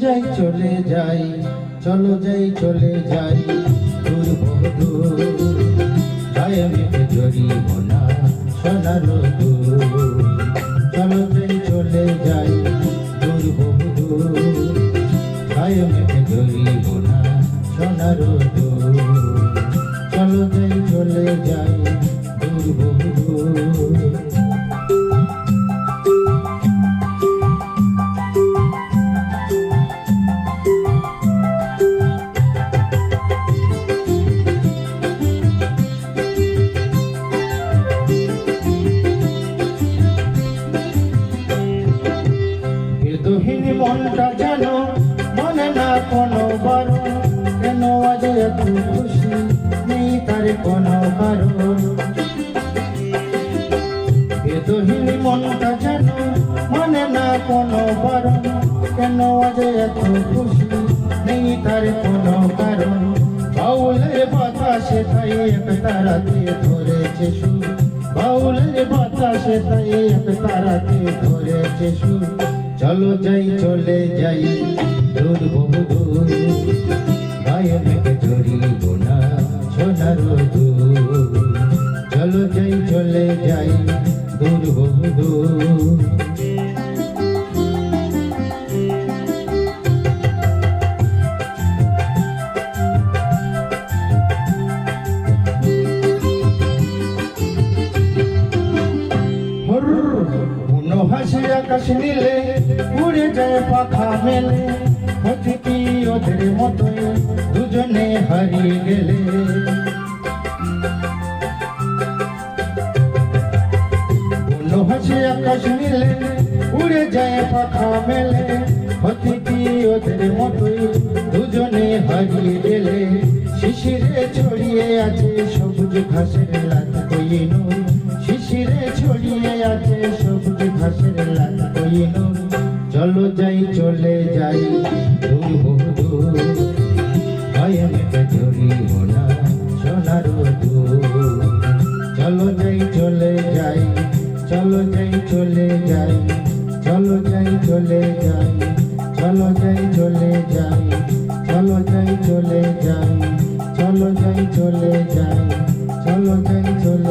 যাই, চলে যাই, চলো যাই, চলে যাই, দূর বহু তাই আমি জড়িব না সোনার দূর। চলো যাই, চলে যাই, দূর বহু তাই আমি জড়িব না সোনার দূর। চলো যাই, চলে যাই, দূর বহু কোনো বারণ, কেন আজ এত খুশি? নেই তার কোনো কারণ। বেদহীন মনটা যেন মনে না কোনো বারণ, কেন আজ এত খুশি? নেই তার কোনো কারণ। বাউলের বাতাসে তাই এক তারাতে ধরেছে সুর। বাউলের বাতাসে তাই এক তারাতে ধরেছে সুর। চলো যাই, চলে যাই। দূর বহু দূর গায়ে মেঘে ধরিব না সোনার চলো যাই, চলে যাই, দূর বহু দূর আকাশ নীলে উড়ে যায় পাখা মেলে। হতে কি ওদের মতোই দুজনে হারিয়ে গেলে। হাসি আকাশ নীলে উড়ে যায় পাখা মেলে। হতে ওদের মতোই দুজনে হারিয়ে গেলে। শিশিরে ছড়িয়ে আছে সবুজ ঘাসের লাল শিশিরে ছড়িয়ে আছে সবুজ ঘাসের চলো যাই, চলে যাই দূর বহু দূর ধরিব না সোনার চলো যাই, চলে যাই, চলো যাই, চলে যাই, চলো যাই, চলে যাই, চলো যাই, চলে যাই, চলো যাই, চলে যাই, চলো যাই, চলে যাই, চলো যাই, চলে